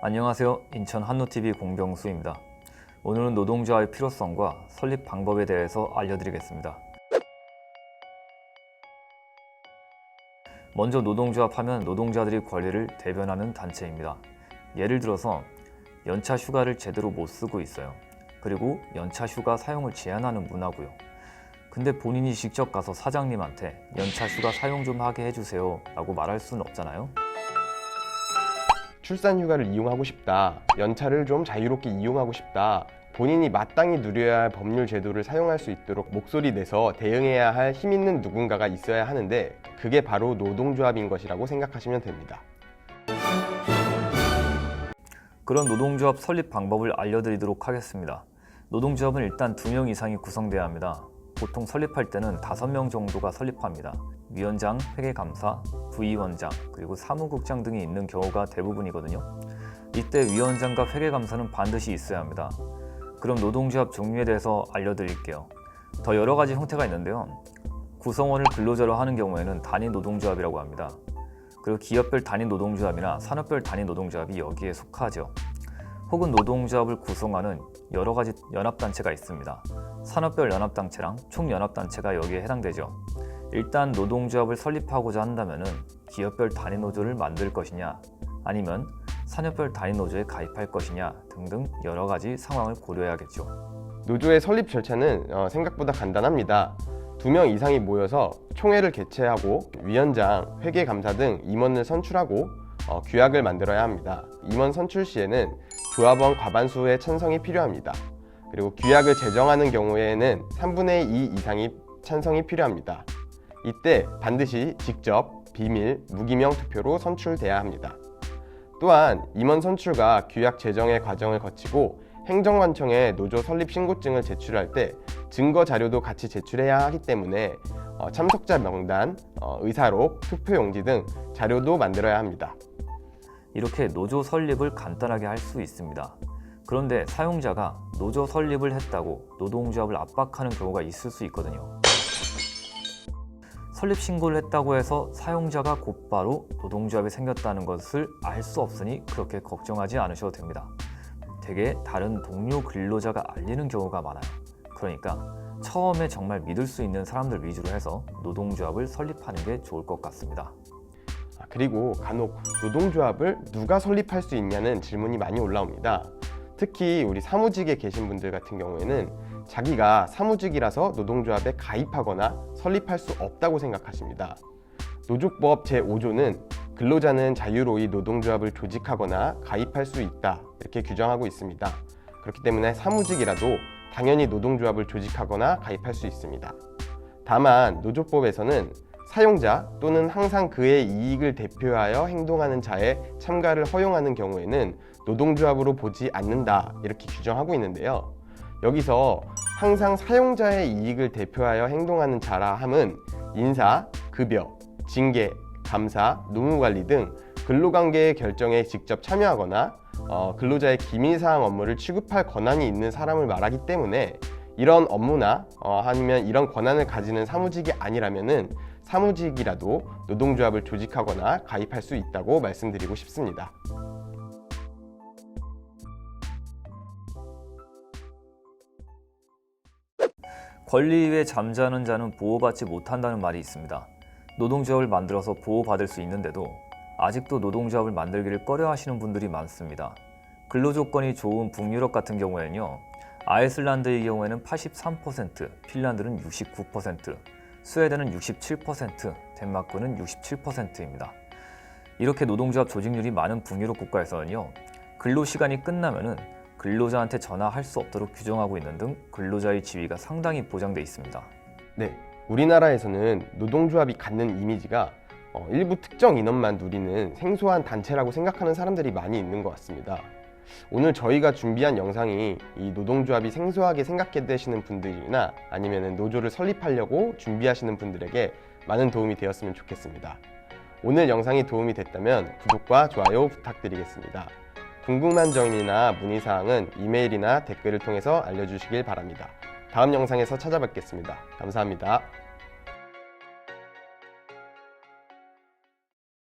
안녕하세요. 인천 한노TV 공병수입니다. 오늘은 노동조합의 필요성과 설립 방법에 대해서 알려드리겠습니다. 먼저 노동조합 하면 노동자들의 권리를 대변하는 단체입니다. 예를 들어서 연차 휴가를 제대로 못 쓰고 있어요. 그리고 연차 휴가 사용을 제한하는 문화고요. 근데 본인이 직접 가서 사장님한테 연차 휴가 사용 좀 하게 해주세요 라고 말할 수는 없잖아요. 출산 휴가를 이용하고 싶다. 연차를 좀 자유롭게 이용하고 싶다. 본인이 마땅히 누려야 할 법률 제도를 사용할 수 있도록 목소리 내서 대응해야 할 힘 있는 누군가가 있어야 하는데 그게 바로 노동조합인 것이라고 생각하시면 됩니다. 그런 노동조합 설립 방법을 알려드리도록 하겠습니다. 노동조합은 일단 두 명 이상이 구성돼야 합니다. 보통 설립할 때는 다섯 명 정도가 설립합니다. 위원장, 회계감사, 부위원장, 그리고 사무국장 등이 있는 경우가 대부분이거든요. 이때 위원장과 회계감사는 반드시 있어야 합니다. 그럼 노동조합 종류에 대해서 알려드릴게요. 더 여러 가지 형태가 있는데요. 구성원을 근로자로 하는 경우에는 단위 노동조합이라고 합니다. 그리고 기업별 단위 노동조합이나 산업별 단위 노동조합이 여기에 속하죠. 혹은 노동조합을 구성하는 여러 가지 연합단체가 있습니다. 산업별 연합단체랑 총연합단체가 여기에 해당되죠. 일단 노동조합을 설립하고자 한다면 기업별 단위 노조를 만들 것이냐 아니면 산업별 단위 노조에 가입할 것이냐 등등 여러 가지 상황을 고려해야겠죠. 노조의 설립 절차는 어, 생각보다 간단합니다. 두 명 이상이 모여서 총회를 개최하고 위원장, 회계감사 등 임원을 선출하고 어, 규약을 만들어야 합니다. 임원 선출 시에는 조합원 과반수의 찬성이 필요합니다. 그리고 규약을 제정하는 경우에는 3분의 2 이상이 찬성이 필요합니다. 이때 반드시 직접, 비밀, 무기명 투표로 선출돼야 합니다. 또한 임원 선출과 규약 제정의 과정을 거치고 행정관청에 노조 설립 신고증을 제출할 때 증거 자료도 같이 제출해야 하기 때문에 어, 참석자 명단, 어, 의사록, 투표용지 등 자료도 만들어야 합니다. 이렇게 노조 설립을 간단하게 할 수 있습니다. 그런데 사용자가 노조 설립을 했다고 노동조합을 압박하는 경우가 있을 수 있거든요. 설립 신고를 했다고 해서 사용자가 곧바로 노동조합이 생겼다는 것을 알 수 없으니 그렇게 걱정하지 않으셔도 됩니다. 대개 다른 동료 근로자가 알리는 경우가 많아요. 그러니까 처음에 정말 믿을 수 있는 사람들 위주로 해서 노동조합을 설립하는 게 좋을 것 같습니다. 아, 그리고 간혹 노동조합을 누가 설립할 수 있냐는 질문이 많이 올라옵니다. 특히 우리 사무직에 계신 분들 같은 경우에는 자기가 사무직이라서 노동조합에 가입하거나 설립할 수 없다고 생각하십니다. 노조법 제5조는 근로자는 자유로이 노동조합을 조직하거나 가입할 수 있다 이렇게 규정하고 있습니다. 그렇기 때문에 사무직이라도 당연히 노동조합을 조직하거나 가입할 수 있습니다. 다만 노조법에서는 사용자 또는 항상 그의 이익을 대표하여 행동하는 자의 참가를 허용하는 경우에는 노동조합으로 보지 않는다 이렇게 규정하고 있는데요. 여기서 항상 사용자의 이익을 대표하여 행동하는 자라 함은 인사, 급여, 징계, 감사, 노무관리 등 근로관계의 결정에 직접 참여하거나 어, 근로자의 기밀사항 업무를 취급할 권한이 있는 사람을 말하기 때문에 이런 업무나 어, 아니면 이런 권한을 가지는 사무직이 아니라면은 사무직이라도 노동조합을 조직하거나 가입할 수 있다고 말씀드리고 싶습니다. 권리 위에 잠자는 자는 보호받지 못한다는 말이 있습니다. 노동조합을 만들어서 보호받을 수 있는데도 아직도 노동조합을 만들기를 꺼려 하시는 분들이 많습니다. 근로 조건이 좋은 북유럽 같은 경우에는요. 아이슬란드의 경우에는 83%, 핀란드는 69%, 스웨덴은 67%, 덴마크는 67%입니다. 이렇게 노동조합 조직률이 많은 북유럽 국가에서는요. 근로시간이 끝나면은 근로자한테 전화할 수 없도록 규정하고 있는 등 근로자의 지위가 상당히 보장돼 있습니다. 네, 우리나라에서는 노동조합이 갖는 이미지가 어, 일부 특정 인원만 누리는 생소한 단체라고 생각하는 사람들이 많이 있는 것 같습니다. 오늘 저희가 준비한 영상이 이 노동조합이 생소하게 생각해 되시는 분들이나 아니면 노조를 설립하려고 준비하시는 분들에게 많은 도움이 되었으면 좋겠습니다. 오늘 영상이 도움이 됐다면 구독과 좋아요 부탁드리겠습니다. 궁금한 점이나 문의사항은 이메일이나 댓글을 통해서 알려주시길 바랍니다. 다음 영상에서 찾아뵙겠습니다. 감사합니다.